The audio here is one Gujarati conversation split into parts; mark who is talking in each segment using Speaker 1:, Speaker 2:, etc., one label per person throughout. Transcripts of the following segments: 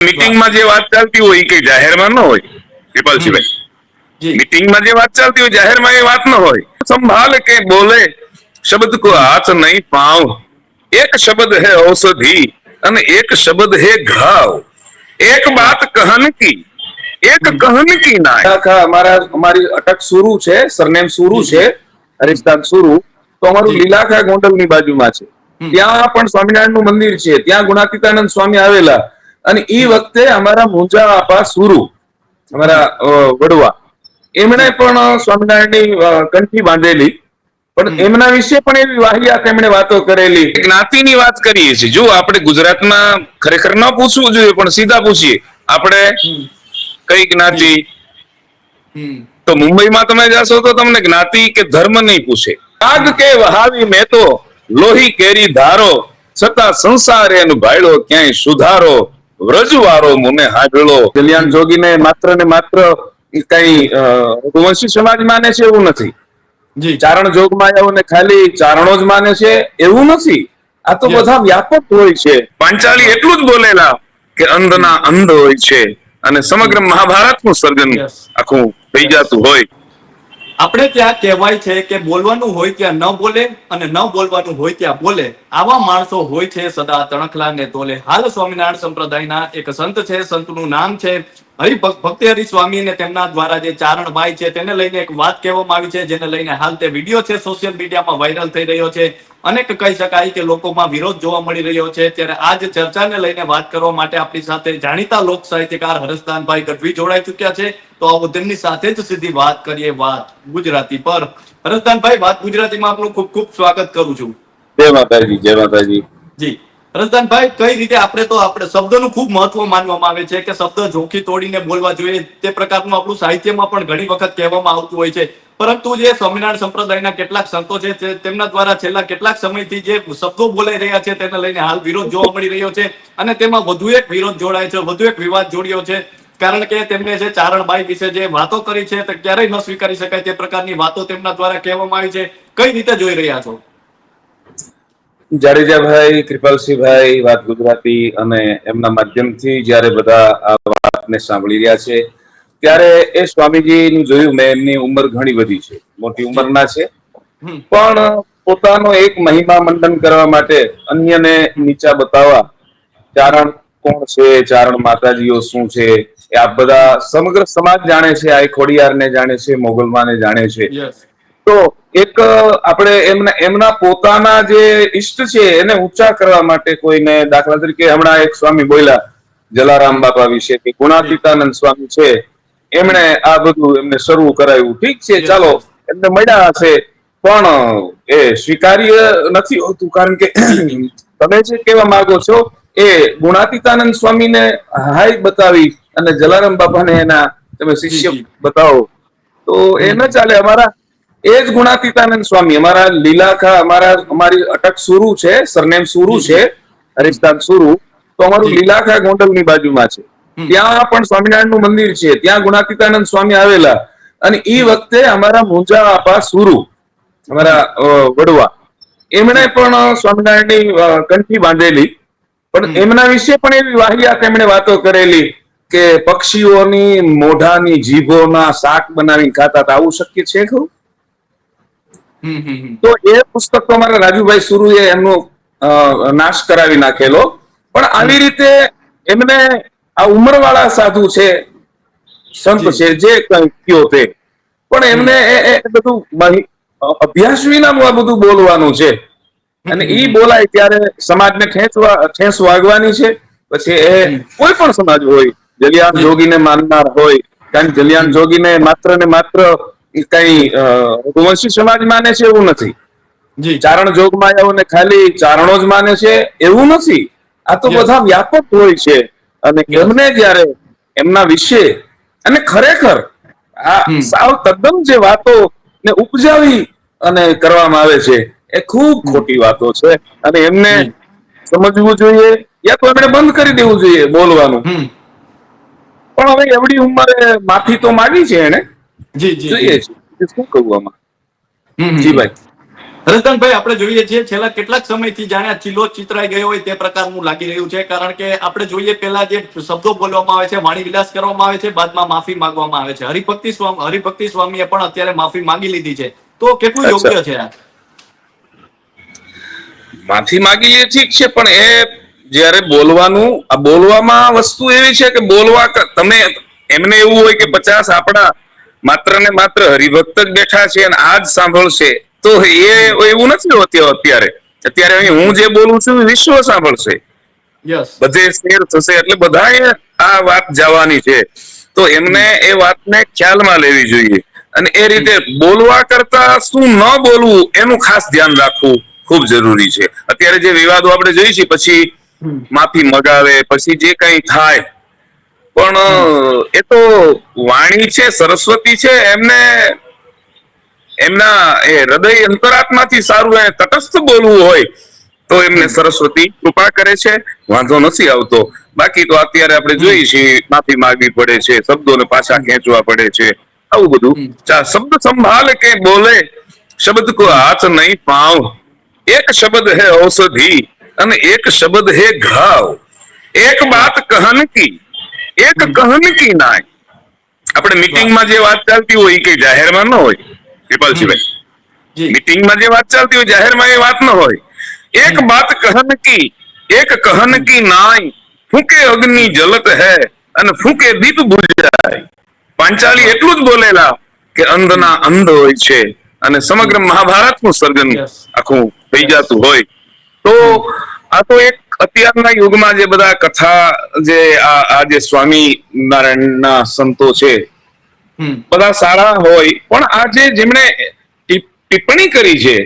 Speaker 1: મીટિંગમાં જે વાત ચાલતી હોય એ કઈ જાહેરમાં ન હોય કૃપાલસિંહભાઈ
Speaker 2: જી.
Speaker 1: મીટિંગમાં જે વાત ચાલતી હોય જાહેરમાં એ વાત ન હોય. સંભાળ કે બોલે શબ્દ કો હાથ નહીં પાવ એક શબ્દ હે ઔષધિ અને એક શબ્દ હે ઘાવ. એક વાત કહન કી એક કહન કી ના
Speaker 3: અમારા અમારી અટક સુરુ છે સરનેમ સુરુ છે હરિસ્તાન સુરુ. તો અમારું લીલાખા ગોંડલની બાજુમાં છે. ત્યાં પણ સ્વામિનારાયણનું મંદિર છે. ત્યાં ગુણાતીતાનંદ સ્વામી આવેલા. અને એ વખતે અમારા મુંજા આપા સુરુ અમારા વડવા એમણે પણ સ્વામિનારાયણની કંઠી બાંધેલી. પણ એમના વિશે પણ એવી વાહિયાત એમણે વાતો કરેલી.
Speaker 1: જ્ઞાતિની વાત કરીએ છીએ. જો આપણે ગુજરાતમાં ખરેખર ન પૂછવું જોઈએ પણ સીધા પૂછીએ. આપણે કઈ જ્ઞાતિ? તો મુંબઈમાં તમે જશો તો તમને જ્ઞાતિ કે ધર્મ નહીં પૂછે. આગ કે વહાવી મેં તો લોહી કેરી ધારો છતાં સંસાર એનો ભાયડો ક્યાંય સુધારો. વ્રજવારો મને હાજળો
Speaker 3: કલ્યાણ જોગીને માત્ર ને માત્ર કઈ રઘુવંશી સમાજ માને છે એવું નથી.
Speaker 2: જી.
Speaker 3: ચારણ જોગમાં ને ખાલી ચારણો જ માને છે એવું નથી. આ તો બધા વ્યાપક હોય છે.
Speaker 1: પાંચાલી એટલું જ બોલેલા કે અંધના અંધ હોય છે. અને સમગ્ર મહાભારતનું સર્જન. આખું થઈ જતું હોય.
Speaker 2: આપણે ત્યાં કહેવાય છે કે બોલવાનું હોય ત્યાં ન બોલે અને ન બોલવાનું હોય ત્યાં બોલે. આવા માણસો હોય છે સદા તણખલા ને તોલે. હાલ સ્વામિનારાયણ સંપ્રદાયના એક સંત છે, સંતનું નામ છે હરિ ભક- ભક્તિ હરિ સ્વામી ને તેમના દ્વારા જે ચારણભાઈ છે તેને લઈને એક વાત કહેવામાં આવી છે જેને લઈને હાલ તે વીડિયો છે સોશિયલ મીડિયામાં વાયરલ થઈ રહ્યો છે. અનેક કહી શકાય કે લોકોમાં વિરોધ જોવા મળી રહ્યો છે. ત્યારે આ જ ચર્ચાને લઈને વાત કરવા માટે આપણી સાથે જાણીતા લોક સાહિત્યકાર હરસ્તાનભાઈ ગઢવી જોડાઈ ચુક્યા છે. તો આવો તેમની સાથે જ સીધી વાત કરીએ વાત ગુજરાતી પર. હરસ્તાનભાઈ વાત ગુજરાતીમાં આપનું ખૂબ ખૂબ સ્વાગત કરું છું.
Speaker 3: જય માતાજી જય માતાજી.
Speaker 2: જી. રસદાનભાઈ કઈ રીતે આપણે તો આપણે શબ્દનું ખૂબ મહત્વ માનવામાં આવે છે કે શબ્દ જોખી તોડીને બોલવા જોઈએ, તે પ્રકારનું આપણું સાહિત્યમાં પણ ઘણી વખત કહેવામાં આવતું હોય છે. પરંતુ જે સ્વામિનારાયણ સંપ્રદાયના કેટલાક સંતો છે તેમના દ્વારા છેલ્લા કેટલાક સમયથી જે શબ્દો બોલાઈ રહ્યા છે, તેને લઈને હાલ વિરોધ જોવા મળી રહ્યો છે અને તેમાં વધુ એક વિરોધ જોડાય છે, વધુ એક વિવાદ જોડ્યો છે. કારણ કે તેમને જે ચારણબાઈ વિશે જે વાતો કરી છે, તે ક્યારેય ન સ્વીકારી શકાય તે પ્રકારની વાતો તેમના દ્વારા કહેવામાં આવી છે. કઈ રીતે જોઈ રહ્યા છો?
Speaker 3: જાડેજાભાઈ કૃપાલસિંહભાઈ વાત ગુજરાતી અને એમના માધ્યમથી જ્યારે બધા આ વાતને સાંભળી રહ્યા છે ત્યારે એ સ્વામીજીનું જોયું મેં એમની ઉંમર ઘણી બધી છે મોટી ઉંમરના છે. પણ પોતાનો એક મહિમા મંડન કરવા માટે અન્યને નીચા બતાવવા ચારણ કોણ છે ચારણ માતાજીઓ શું છે એ આ બધા સમગ્ર સમાજ જાણે છે આ ખોડિયારને જાણે છે મોગલમાને જાણે છે. તો એક આપણે એમના એમના પોતાના જે ઈષ્ટ છે એને ઊંચા કરવા માટે કોઈને દાખલા તરીકે હમણાં એક સ્વામી બોલ્યા જલારામ બાપા વિશે કે ગુણાતીતાનંદ સ્વામી છે એમણે આ બધું એમને શરૂ કરાયું. ઠીક છે ચાલો એમને મળ્યા હશે પણ એ સ્વીકાર્ય નથી હોતું કારણ કે તમે જે કહેવા માંગો છો એ ગુણાતીતાનંદ સ્વામીને હાય બતાવી અને જલારામ બાપાને એના તમે શિષ્ય. બતાવો. તો એ ન ચાલે અમારા એ જ ગુણાતીતાનંદ સ્વામી અમારા લીલાખા અમારા અમારી અટક સુરુ છે સરનેમ સુરુ છે હરિસ્તાન સુરુ. તો અમારું. લીલાખા ગોંડલની બાજુમાં છે. ત્યાં પણ સ્વામિનારાયણનું મંદિર છે ત્યાં ગુણાતીતાનંદ સ્વામી આવેલા. અને એ વખતે અમારા મુંજા આપા સુરુ અમારા વડવા. એમણે પણ સ્વામિનારાયણની કંઠી બાંધેલી. પણ એમના વિશે પણ એવી વાહિયાત એમણે વાતો કરેલી કે પક્ષીઓની મોઢાની જીભોના શાક બનાવીને ખાતા આવું શક્ય છે ખરું? તો એ પુસ્તક તો અમારા રાજુભાઈ સુરુએ એમનો નાશ કરાવી નાખેલો. પણ આવી રીતે એમને આ ઉંમરવાળા સાધુ છે સંત છે જે કયો તે. પણ એમને એ- એ બધું અભ્યાસ વિનાનું આ બધું બોલવાનું છે. અને ઈ બોલાય ત્યારે સમાજને ઠેંચવા ઠેંસ વાગવાની છે. પછી એ કોઈ પણ સમાજ હોય જલિયાન જોગીને માનનાર હોય કારણ કે જલિયાન જોગીને માત્ર ને માત્ર કઈ રઘુવંશી સમાજ માને છે એવું નથી. ચારણ જોગ માયાઓને ખાલી ચારણો જ માને છે એવું નથી. આ તો બધા વ્યાપક હોય છે. અને એમને જયારે એમના વિશે અને ખરેખર આ સાવ તદ્દન જે વાતો ને ઉપજાવી અને કરવામાં આવે છે એ ખૂબ ખોટી વાતો છે. અને એમને સમજવું જોઈએ યા તો એમણે બંધ કરી દેવું જોઈએ બોલવાનું. પણ હવે એવડી ઉંમરે માફી તો માગી છે એને
Speaker 2: જી જી
Speaker 3: જોઈએ શું કહું આમાં. જી ભાઈ.
Speaker 2: રતનભાઈ આપણે જોઈએ છીએ છેલ્લા કેટલાક સમયથી જાણે ચીલો ચિતરાઈ ગયો હોય તે પ્રકારનું લાગી રહ્યું છે કારણ કે આપણે જોઈએ પેલા જે શબ્દો બોલવામાં આવે છે વાણી વિલાસ કરવામાં આવે છે બાદમાં માફી માંગવામાં આવે છે. હરિભક્તિ સ્વામી હરિભક્તિ સ્વામીએ પણ અત્યારે માફી માંગી લીધી છે. તો કેટલું યોગ્ય છે આ?
Speaker 3: માફી માંગી લે ઠીક છે પણ એ જ્યારે બોલવાનું આ બોલવામાં વસ્તુ એવી છે કે બોલવા તમે એમને એવું હોય કે પચાસ આપણા માત્ર ને માત્ર હરિભક્ત જ બેઠા છે અને આ જ સાંભળશે. તો એ એવું નથી હોતું અત્યારે. અત્યારે અહીં હું જે બોલું છું વિશ્વ સાંભળશે. બધે શેર થશે એટલે બધા આ વાત જવાની છે. તો એમને એ વાતને ખ્યાલમાં લેવી જોઈએ. અને એ રીતે બોલવા કરતા શું ન બોલવું એનું ખાસ ધ્યાન રાખવું ખૂબ જરૂરી છે. અત્યારે જે વિવાદો આપણે જોઈએ છીએ પછી માફી મગાવે પછી જે કંઈ થાય પણ એ તો વાણી છે સરસ્વતી છે એમને એમના એ હૃદય અંતરાત્માથી સારું એ તટસ્થ બોલવું હોય તો એમને સરસ્વતી કૃપા કરે છે વાંધો નથી આવતો. બાકી તો અત્યારે આપણે જોઈએ છીએ માફી માંગવી પડે છે શબ્દોને પાછા ખેંચવા પડે છે આવું બધું. ચા શબ્દ સંભાળ કે બોલે શબ્દ કો હાથ નહીં પાવ. એક શબ્દ હે ઔષધિ અને એક શબ્દ હે ઘાવ. એક વાત કહન કી એક કહનકી નાય. આપણે મીટિંગમાં જે વાત ચાલતી હોય એ કઈ જાહેરમાં ન હોય કૃપાલસિંહભાઈ મીટિંગમાં જે વાત ચાલતી હોય જાહેરમાં એ વાત ન હોય. એક વાત કહનકી એક કહનકી નાય. ફૂંકે અગ્નિ જલત હે અને ફૂંકે દીપ બુજાય પાંચાલી એટલું જ બોલેલા કે અંધના અંધ હોય છે અને સમગ્ર મહાભારતનું સર્જન. આખું થઈ જતું હોય. તો આ તો એક અત્યારના યુગમાં જે બધા કથા જે આ આ જે સ્વામી નારાયણના સંતો છે બધા સારા હોય પણ આજે જેમણે ટિપ્પણી કરી છે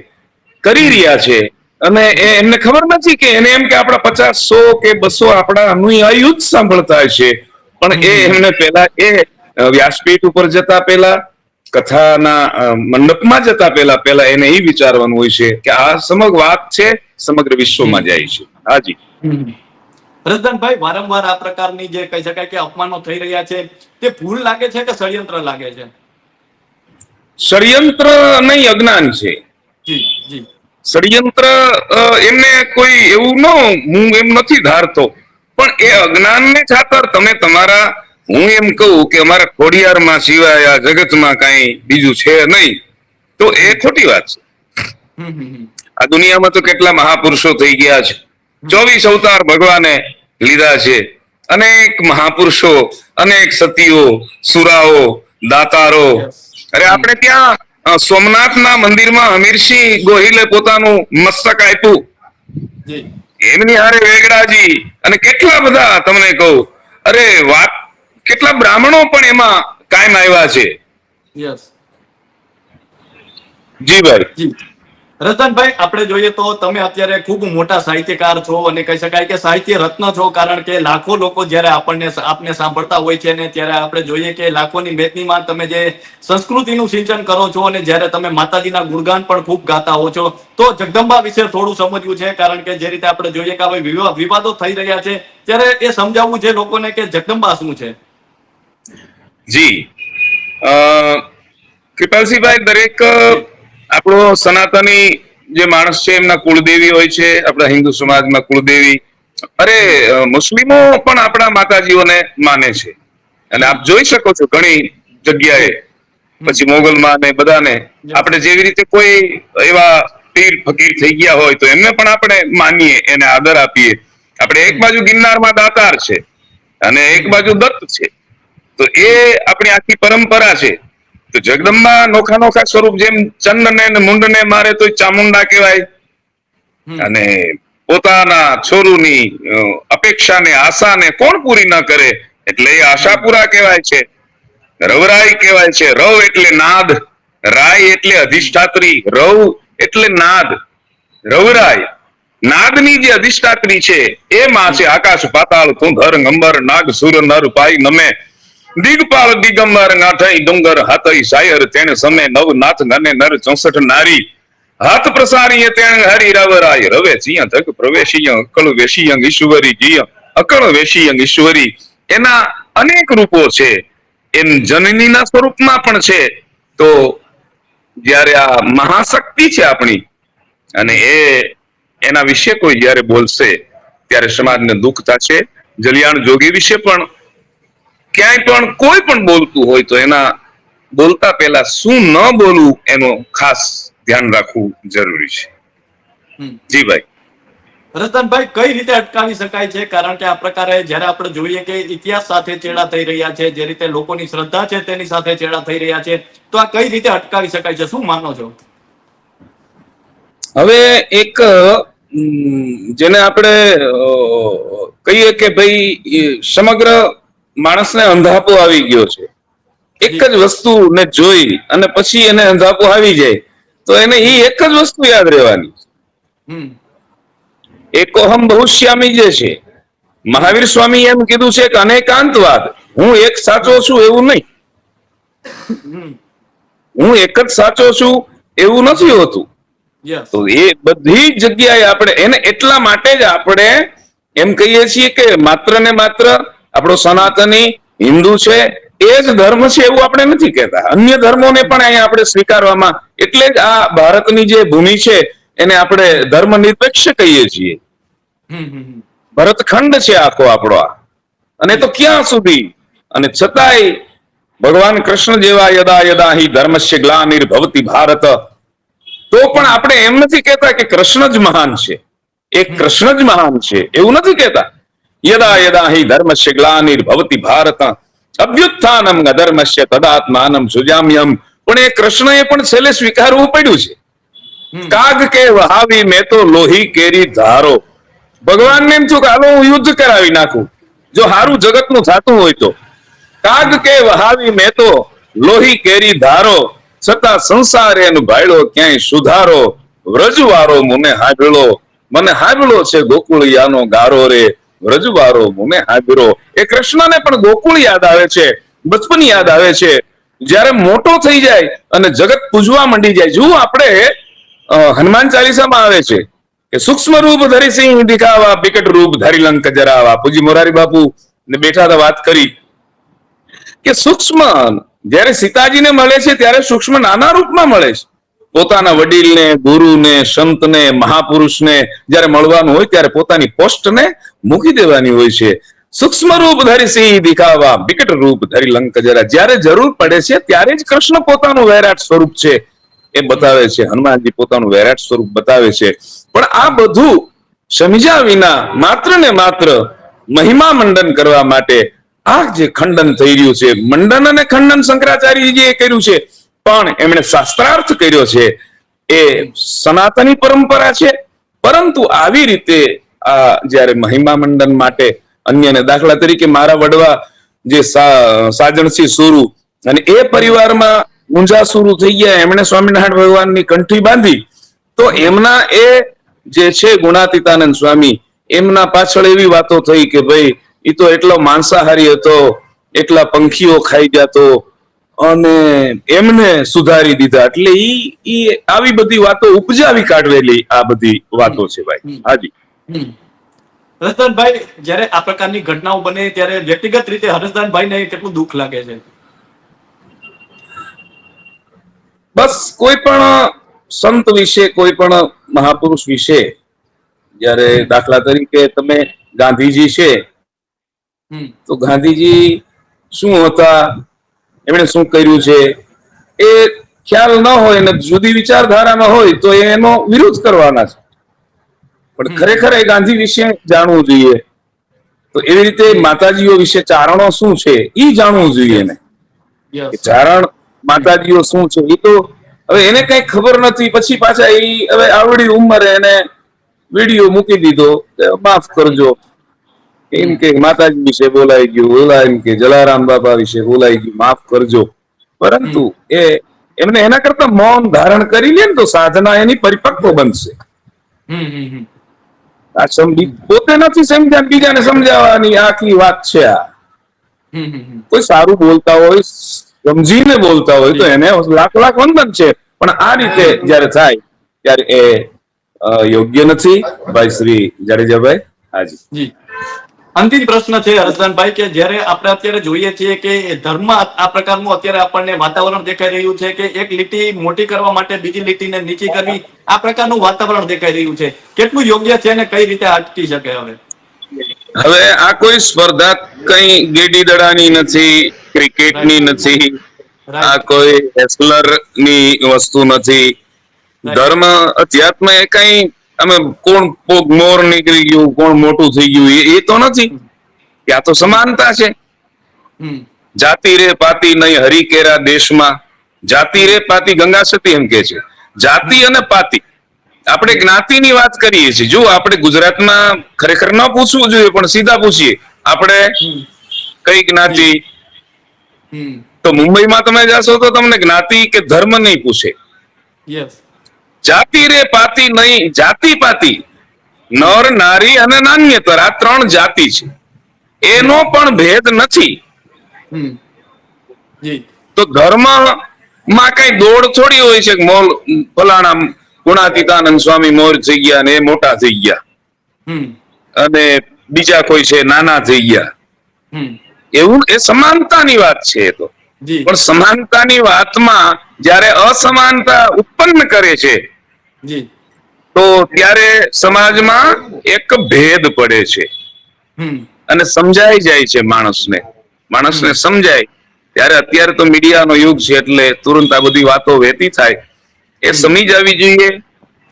Speaker 3: કરી રહ્યા છે અને એ એમને ખબર નથી કે એને એમ કે આપણા પચાસ સો કે બસો આપણા અનુયાયીઓ જ સાંભળતા છે પણ એ એમને પહેલા એ વ્યાસપીઠ ઉપર જતા પહેલા કથાના મંડપમાં જતા પહેલા પહેલા એને એ વિચારવાનું હોય છે કે આ સમગ્ર વાત છે સમગ્ર વિશ્વમાં જાય છે. હાજી
Speaker 2: રતનભાઈ વારંવાર આ પ્રકારની જે કહી શકાય કે અપમાનો થઈ રહ્યા છે તે ભૂલ લાગે છે કે ષડયંત્ર લાગે છે?
Speaker 3: ષડયંત્ર નહીં અજ્ઞાન છે.
Speaker 2: જી જી.
Speaker 3: ષડયંત્ર એમને કોઈ એવું ન હું એમ નથી ધારતો. પણ એ અજ્ઞાનને છાતર તમે તમારા હું એમ કહું કે અમારા ખોડિયારમાં સિવાય આ જગતમાં કાંઈ બીજું છે નહીં તો એ ખોટી વાત છે. આ દુનિયામાં તો કેટલા મહાપુરુષો થઈ ગયા છે. ચોવીસ અવતાર ભગવાને લીધા છે. અનેક મહાપુરુષો અનેક સતીઓ સુરાઓ દાતારો. અરે આપણે ત્યાં સોમનાથના મંદિરમાં હમીરસિંહ ગોહિલે પોતાનું મસ્તક આપ્યું. એમની હારે વેગડાજી અને કેટલા બધા તમને કહું. અરે વાત કેટલા બ્રાહ્મણો પણ એમાં કાયમ આવ્યા છે. જી ભાઈ.
Speaker 2: રતનભાઈ, આપણે જોઈએ તો તમે અત્યારે ખૂબ મોટા સાહિત્યકાર છો અને કહી શકાય કે સાહિત્ય રત્ન છો કારણ કે લાખો લોકો જ્યારે આપણને આપને સાંભળતા હોય છે ને ત્યારે આપણે જોઈએ કે લાખોની મેદનીમાં તમે જે સંસ્કૃતિનું સિંચન કરો છો અને જ્યારે તમે માતાજીના ગુણગાન પણ ખૂબ ગાતા હો છો, તો જગદંબા વિશે થોડું સમજવું છે કારણ કે જે રીતે આપણે જોઈએ કે હવે વિવાદો થઈ રહ્યા છે, ત્યારે એ સમજાવવું છે લોકોને કે જગદંબા શું છે?
Speaker 3: જી. કૃપાલસિંહભાઈ, દરેક આપણો સનાતની જે માણસ છે, એમના કુળદેવી હોય છે, આપણા હિન્દુ સમાજમાં કુળદેવી. અરે મુસ્લિમો પણ આપણા માતાજીઓને માને છે. અને આપ જોઈ શકો છો ઘણી જગ્યાએ. પછી મોગલમાં ને બધાને. આપણે જેવી રીતે કોઈ એવા પીર ફકીર થઈ ગયા હોય, તો એમને પણ આપણે માનીએ, એને આદર આપીએ. આપણે એક બાજુ ગિરનારમાં દાતાર છે અને એક બાજુ દત્ત છે. તો એ આપણી આખી પરંપરા છે. તો જગદંબા નોખા નોખા સ્વરૂપ જેમ ચંદ ને મુંડને મારે તો ચામુંડા કહેવાય. અને પોતાના છોરુની અપેક્ષાને આશાને કોણ પૂરી ન કરે? એટલે એ આશાપુરા કહેવાય છે. રવરાઈ કહેવાય છે. રવ એટલે નાદ રાય એટલે અધિષ્ઠાત્રી રવ એટલે નાદ. રવરાય નાદની જે અધિષ્ઠાત્રી છે એ માં છે આકાશ પાતાળ ધર અંબર નાગ સુર નર પાઈ નમે. દિગપાળ દિગંબર ગાંઠઈ ડુંગર હાથઈ સાયર તેને સમે નવ નાથ ગને નર ચોસઠ નારી. હાથ પ્રસારીએ તેણ હરિ રવરાય રવે સિંહ ધક પ્રવેશિય, અકળ વેશિયંગ ઈશ્વરી જીય, અકળ વેશિયંગ ઈશ્વરી. એના અનેક રૂપો છે. એમ જનનીના સ્વરૂપમાં પણ છે. તો જ્યારે આ મહાશક્તિ છે આપણી,
Speaker 1: અને એ એના વિશે કોઈ જ્યારે બોલશે, ત્યારે સમાજને દુઃખ થશે. જલિયાણ જોગી વિશે પણ ક્યાંય પણ કોઈ પણ બોલતું હોય તો એના બોલતા પહેલા શું ન બોલવું એનું ખાસ ધ્યાન રાખવું જરૂરી છે. જી ભાઈ.
Speaker 2: રતનભાઈ કઈ રીતે અટકાવી શકાય છે? કારણ કે આ પ્રકારે જ્યારે આપણે જોઈએ કે ઇતિહાસ સાથે ચેડા થઈ રહ્યા છે જે રીતે લોકોની શ્રદ્ધા છે તેની સાથે ચેડા થઈ રહ્યા છે તો આ કઈ રીતે અટકાવી શકાય છે? શું માનો છો?
Speaker 3: હવે એક જેને આપણે કહીએ કે ભાઈ સમગ્ર માણસને અંધાપો આવી ગયો છે. એક જ વસ્તુને જોઈ અને પછી એને અંધાપો આવી જાય તો એને એ એક જ વસ્તુ યાદ રહેવાની.
Speaker 2: હમ.
Speaker 3: એકોહમ બહુશ્યામી જે છે મહાવીર સ્વામી એમ કીધું છે કે અનેકાંતવાદ હું એક સાચો છું એવું નહીં. હું એક જ સાચો છું એવું નથી હોતું. તો એ બધી જગ્યાએ આપણે એને એટલા માટે જ આપણે એમ કહીએ છીએ કે માત્ર ને માત્ર આપણો સનાતની હિન્દુ છે એ જ ધર્મ છે એવું આપણે નથી કહેતા. અન્ય ધર્મોને પણ અહીંયા આપણે સ્વીકારવામાં એટલે જ આ ભારતની જે ભૂમિ છે એને આપણે ધર્મ નિરપેક્ષ કહીએ છીએ. ભરતખંડ છે આખો આપણો આ. અને તો ક્યાં સુધી? અને છતાંય ભગવાન કૃષ્ણ જેવા યદા યદા હિ ધર્મસ્ય ગ્લાનિર્ભવતી ભારત. તો પણ આપણે એમ નથી કહેતા કે કૃષ્ણ જ મહાન છે. એ કૃષ્ણ જ મહાન છે. એવું નથી કહેતા. યદા યદા હિ ધર્મસ્ય ગ્લાનિર્ભવતી ભારત અભ્યુત્થાનમ અધર્મસ્ય તદાત્માનમ સુજામ્યમ પણ એ કૃષ્ણએ પણ છેલ્લે સ્વીકારવું પડ્યું છે કાગ કે વહાવી મેં તો લોહી કેરી ધારો ભગવાનને એમ છું કે હાલો હું યુદ્ધ કરાવી નાખું જો હારું જગતનું થતું હોય તો કાગ કે વહાવી મેં તો લોહી કેરી ધારો છતાં સંસાર એનું ભાયડો ક્યાંય સુધારો વ્રજવારો મને હાંભળો મને હાંભળો છે ગોકુળિયાનો ગારો રે વ્રજવારો મને હાજરો. એ કૃષ્ણને પણ ગોકુળ યાદ આવે છે, બચપન યાદ આવે છે. જ્યારે મોટો થઈ જાય અને જગત પૂજવા માંડી જાય જો આપણે હનુમાન ચાલીસામાં આવે છે કે સૂક્ષ્મ રૂપ ધરી સિંહ દિખાવા, વિકટ રૂપ ધરી લંક જરાવા. પૂજી મોરારી બાપુ ને બેઠા હતા વાત કરી કે સૂક્ષ્મ, જ્યારે સીતાજીને મળે છે, ત્યારે સૂક્ષ્મ નાના રૂપમાં મળે છે. પોતાના વડીલને, ગુરુને, સંતને, મહાપુરુષને જ્યારે મળવાનું હોય ત્યારે પોતાની પોસ્ટને મૂકી દેવાની હોય છે. સૂક્ષ્મ રૂપ ધરી સિંહ દિખાવા વિકટ રૂપ ધરી લંક જરા. જ્યારે જરૂર પડે છે ત્યારે જ કૃષ્ણ પોતાનું વૈરાટ સ્વરૂપ છે એ બતાવે છે. હનુમાનજી પોતાનું વૈરાટ સ્વરૂપ બતાવે છે. પણ આ બધું સમજ્યા વિના માત્ર ને માત્ર મહિમા મંડન કરવા માટે આ જે ખંડન થઈ રહ્યું છે, મંડન અને ખંડન શંકરાચાર્યજીએ કર્યું છે. પણ એમણે શાસ્ત્રાર્થ કર્યો છે. એ સનાતની પરંપરા છે. પરંતુ આવી રીતે આ જ્યારે મહિમા મંડન માટે અન્યને દાખલા તરીકે મારા વડવા જે સાજણસિંહ સુરુ અને એ પરિવારમાં ઊંઝા સુરુ થઈ ગયા, એમણે સ્વામિનારાયણ ભગવાનની કંઠી બાંધી, તો એમના એ જે છે ગુણાતીતાનંદ સ્વામી, એમના પાછળ એવી વાતો થઈ કે ભાઈ એ તો એટલો માંસાહારી હતો, એટલા પંખીઓ ખાઈ જતો અને એમને સુધારી દીધા. એટલે ઈ ઈ આવી બધી વાતો ઉપજાવી કાઢવેલી આ બધી વાતો છે ભાઈ. હાજી.
Speaker 2: હરસદાનભાઈ જ્યારે આ પ્રકારની ઘટનાઓ બને ત્યારે વ્યક્તિગત રીતે હર્ષદાનભાઈને કેટલું દુઃખ લાગે છે?
Speaker 3: બસ કોઈ પણ સંત વિશે કોઈ પણ મહાપુરુષ વિશે જ્યારે દાખલા તરીકે તમે ગાંધીજી છે તો ગાંધીજી શું હતા? એમણે શું કર્યું છે? એ ખ્યાલ ન હોય ને જુદી વિચારધારામાં હોય તો એનો વિરોધ કરવાના છે. પણ ખરેખર એ ગાંધી વિશે જાણવું જોઈએ. તો એવી રીતે માતાજીઓ વિશે ચારણો શું છે? એ જાણવું જોઈએ ને ચારણ માતાજીઓ શું છે? એ તો હવે એને કઈ ખબર નથી. પછી પાછા એ હવે આવડી ઉંમરે એને વીડિયો મૂકી દીધો. માફ કરજો. એમ કે માતાજી વિશે બોલાઈ ગયું ઓલા એમ કે જલારામ બાબા વિશે બોલાઈ ગયું માફ કરજો. પરંતુ એ એમને એના કરતા મૌન ધારણ કરી લે ને તો સાધના એની પરિપક્વ બનશે. આ સમજી પોતે નથી સમજ્યા બીજાને સમજાવવાની આખી વાત છે આ. કોઈ સારું બોલતા હોય સમજીને બોલતા હોય તો એને લાખ લાખ વંદન છે. પણ આ રીતે જ્યારે થાય ત્યારે એ યોગ્ય નથી. ભાઈ શ્રી જાડેજાભાઈ હાજી.
Speaker 2: અંતિમ પ્રશ્ન છે હરસદાનભાઈ કે જ્યારે આપણે અત્યારે જોઈએ છીએ કે ધર્મ આ પ્રકારનું અત્યારે આપણને વાતાવરણ દેખાઈ રહ્યું છે કે એક લીટી મોટી કરવા માટે બીજી લીટીને નીચી કરવી આ પ્રકારનું વાતાવરણ દેખાઈ રહ્યું છે. કેટલું યોગ્ય છે અને કઈ રીતે અટકી શકે હવે?
Speaker 3: હવે આ કોઈ સ્પર્ધા કઈ ગેડી દડાની નથી ક્રિકેટની નથી આ કોઈ રેસલરની વસ્તુ નથી. ધર્મ અધ્યાત્મ એ કઈ અમે કોણ મોર નીકળી ગયું કોણ મોટું થઈ ગયું એ- તો નથી. ત્યાં તો સમાનતા છે. જાતિ રે પાતી નહીં હરિકેરા દેશમાં. જાતિ રે પાતી ગંગા સતી એમ કે છે. જાતિ અને પાતી. આપણે જ્ઞાતિની વાત કરીએ છીએ. જો આપણે ગુજરાતમાં ખરેખર ન પૂછવું જોઈએ પણ સીધા પૂછીએ. આપણે કઈ જ્ઞાતિ? તો મુંબઈમાં તમે જશો તો તમને જ્ઞાતિ કે ધર્મ નહીં પૂછે.
Speaker 2: યસ
Speaker 3: જાતિ રે પાતી નહીં જાતિ પાતી. નર નારી અને નાન્યતર આ ત્રણ જાતિ છે. એનો પણ ભેદ નથી. તો ધર્મમાં કઈ દોડ થોડી હોય છે મોલ ફલાણા ગુણાતીતાનંદ સ્વામી મોર થઈ ગયા ને એ મોટા થઈ ગયા. અને બીજા કોઈ છે નાના થઈ ગયા. એવું એ સમાનતાની વાત છે એ તો. પણ સમાનતાની વાતમાં જ્યારે અસમાનતા ઉત્પન્ન કરે છે તો ત્યારે સમાજમાં એક ભેદ પડે છે. અને સમજાઈ જાય છે માણસને. માણસને સમજાય. ત્યારે અત્યારે તો મીડિયાનો યુગ છે એટલે તુરંત આ બધી વાતો વહેતી થાય. એ સમજ જવી જોઈએ.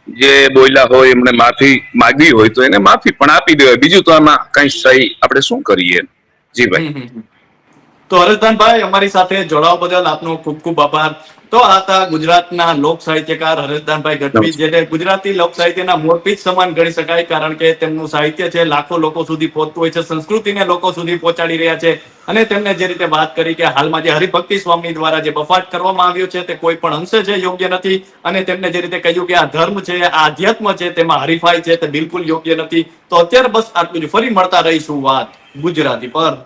Speaker 3: જે બોલ્યા હોય એમણે માફી માગવી હોય તો એને માફી પણ આપી દેવાય. બીજું તો આમાં કઈ સહી આપણે શું કરીએ? જી ભાઈ.
Speaker 2: તો હરેશદાનભાઈ અમારી સાથે જોડાવા બદલ આપનો ખૂબ ખૂબ આભાર. તો આ હતા ગુજરાતના લોક સાહિત્યકાર હરેશદાનભાઈ ગઢવી જેને ગુજરાતી લોક સાહિત્યના મોરપીચ સમાન ગણી શકાય કારણ કે તેમનું સાહિત્ય છે લાખો લોકો સુધી પહોંચતું હોય છે સંસ્કૃતિને લોકો સુધી પહોંચાડી રહ્યા છે. અને તેમને જે રીતે વાત કરી કે હાલમાં જે હરિભક્તિ સ્વામી દ્વારા જે બફાટ કરવામાં આવ્યો છે તે કોઈ પણ અંશે છે યોગ્ય નથી. અને તેમને જે રીતે કહ્યું કે આ ધર્મ છે આ આધ્યાત્મ છે તેમાં હરીફાઈ છે તે બિલકુલ યોગ્ય નથી. તો અત્યારે બસ આટલું જ. ફરી મળતા રહીશું વાત ગુજરાતી પર.